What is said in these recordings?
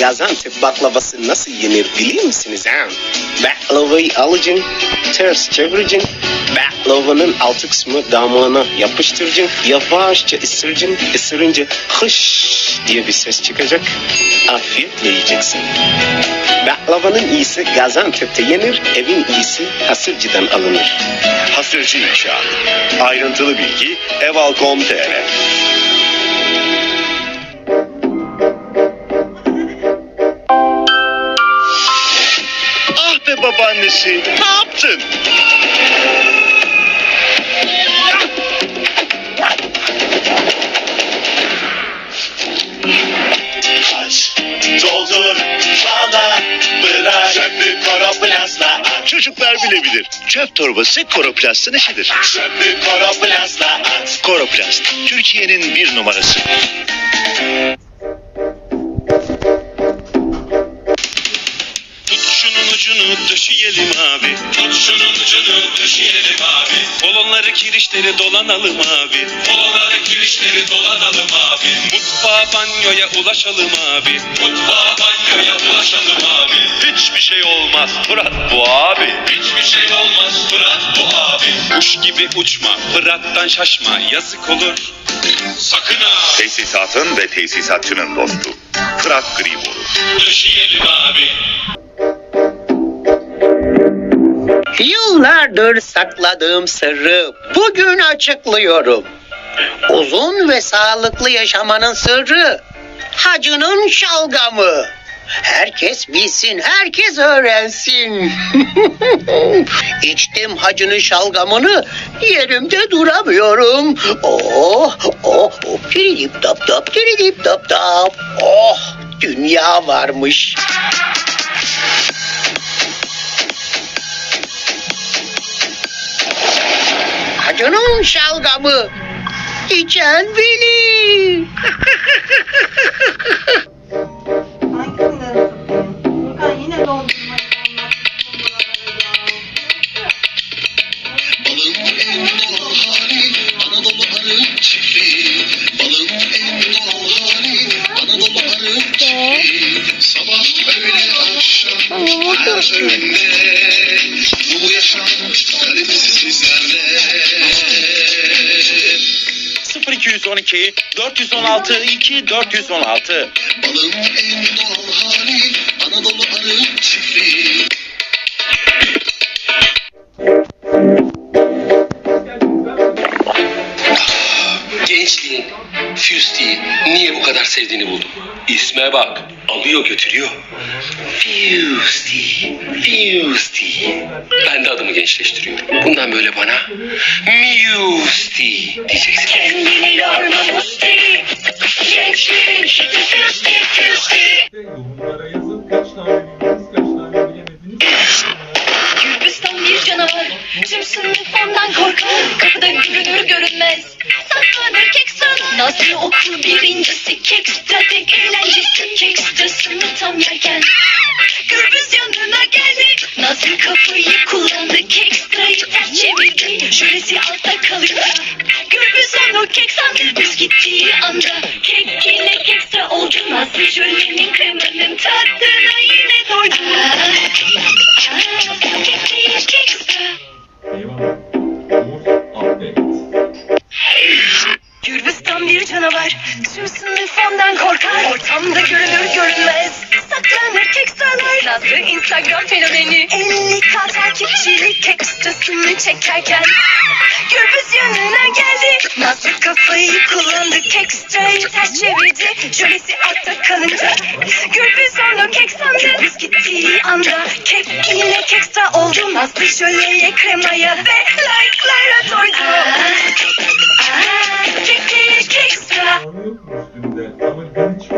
Gaziantep baklavası nasıl yenir biliyor musunuz ha? Baklavayı alacaksın, ters çevireceksin. Baklavanın altı kısmı damağına yapıştıracaksın. Yavaşça ısıracaksın. Isırınca hış diye bir ses çıkacak. Afiyetle yiyeceksin. Baklavanın iyisi Gaziantep'te yenir, evin iyisi Hasırcı'dan alınır. Hasırcı İnşaat. Ayrıntılı bilgi eval.com.tr babaannesi, ne yaptın? Aç, doldur, bağla, bırak Çöpü koroplastla at Çocuklar bilebilir. Çöp torbası Koroplast'ın işidir. Çöpü koroplastla at Koroplast, Türkiye'nin bir numarası. Kirişleri dolanalım abi. Kolonları kirişleri dolanalım abi Mutfağa banyoya ulaşalım abi. Mutfağa banyoya ulaşalım abi Hiçbir şey olmaz Fırat bu abi. Hiçbir şey olmaz Fırat bu abi Kuş gibi uçma, Fırat'tan şaşma, yazık olur. Sakın ha Tesisatın ve tesisatçının dostu. Fırat Grimoru. döşeyelim abi Yıllardır sakladığım sırrı bugün açıklıyorum. Uzun ve sağlıklı yaşamanın sırrı hacının şalgamı. Herkes bilsin, herkes öğrensin. İçtim hacının şalgamını, yerimde duramıyorum. Oh, oh, oh, tiridip tap tap, tiridip tap tap. Oh, dünya varmış. Hali Anadolu arı çiftliği Sabah öğle akşam her öğünde Bu yaşam 0212 416 2 416 Balım en doğal hali Anadolu arı çiftliği sevdiğini buldum. İsme bak, alıyor götürüyor. Füsti, Füsti. Ben de adımı gençleştiriyorum. Bundan böyle bana Musti diyeceksin. Kendini yorma Musti Gençlik Eğlencesi Kekstrasını tam yerken Gürbüz yanına geldi Nazlı kafayı kullandı Kekstrayı ters çevirdi Jüresi altta kalınca Gürbüz onu kek sandı Gürbüz gittiği anda Kek ile kekstra oldu. Nazlı jölenin Instagram fenomeni. 50k takipçili kekstasını çekerken Gürbüz yanına geldi. Nazlı kafayı kullandı? Kekstrayı ters çevirdi. Jölesi altta kalınca Gürbüz onu kek sandı Gürbüz gittiği anda Kek yine kekstra oldu. Nazlı jöleye kremaya Ve like'lara doydu. Aa, Kek yok mu üstünde? Ama gınıç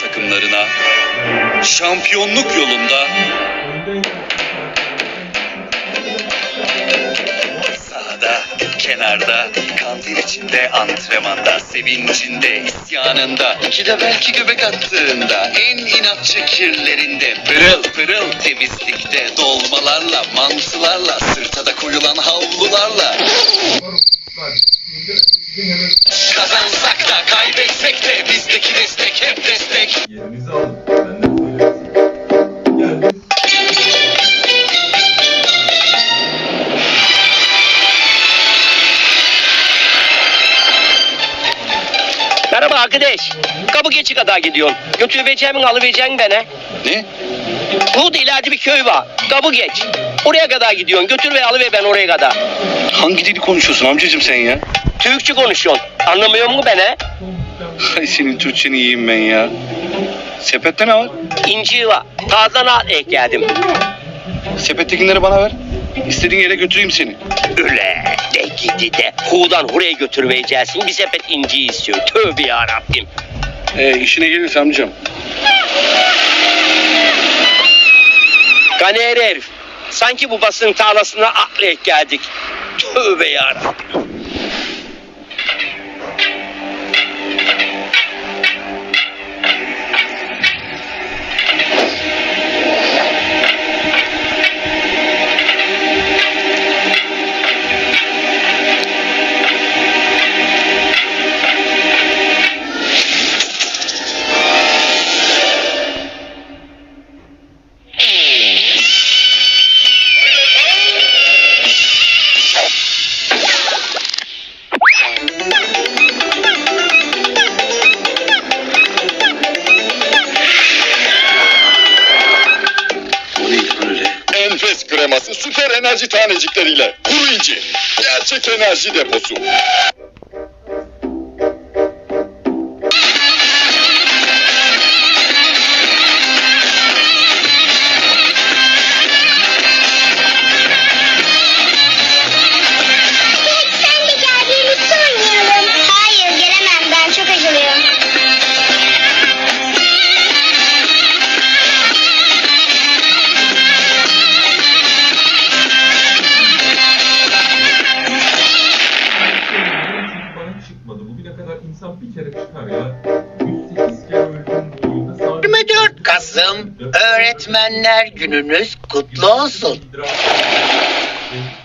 takımlarına şampiyonluk yolunda sahada, kenarda, kantin içinde, antrenmanda, sevincinde, isyanında, iki de belki göbek attığında, en inatçı kirlerinde, pırıl pırıl temizlikte, dolmalarla, mantılarla, sırta da koyulan havlularla. Kazansak da kaybetsek de bizdeki destek hep destek. yerinizi alın. Benden söylemesin. Merhaba arkadaş. Kapı geçi kadar gidiyorsun. Götüreceğimin alıvereceğin bana. Ne? Burada ileride bir köy var. Kapı geç. Oraya kadar gidiyorsun. Götür ve alıver ben oraya kadar. Hangi dili konuşuyorsun amcacım sen ya? Türkçe konuşuyorsun. Anlamıyor musun beni? Ay senin Türkçeni yiyeyim ben ya. Sepette ne var? İnci var. Tarzan at ek geldim. Sepettekileri bana ver. İstediğin yere götüreyim seni. Öyle de gidi de hudan huraya götürmeyeceksin. Bir sepet inci istiyor. Tövbe yarabbim. Ee, işine gelirse amcam. Ganer herif. Sanki bu basın tarlasına atlayıp geldik. Tövbe yarabbim. Kreması süper enerji tanecikleriyle. Kuru inci. Gerçek enerji deposu. Çıkmadı. Bugüne kadar insan bir kere çıkar ya. 108 kere öldüm bu oyunda. Sadece 24 Kasım Öğretmenler Gününüz kutlu olsun.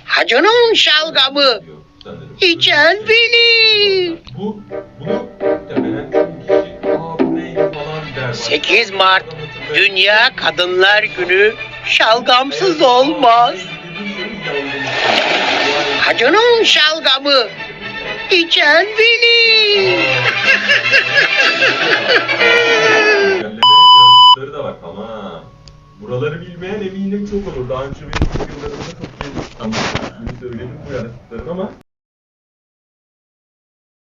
Hacının şalgamı içen bilir. Bu, bunu muhtemelen çoğu kişi aa bu neydi falan der. 8 Mart Dünya Kadınlar Günü şalgamsız olmaz. Hacının şalgamı bilir. Engelleme yarışları da var tamam. Buraları bilmeyen eminim çok olur. Daha önce benim videolarımda çok anlattım. Bunu söyledim bu yaratıkların ama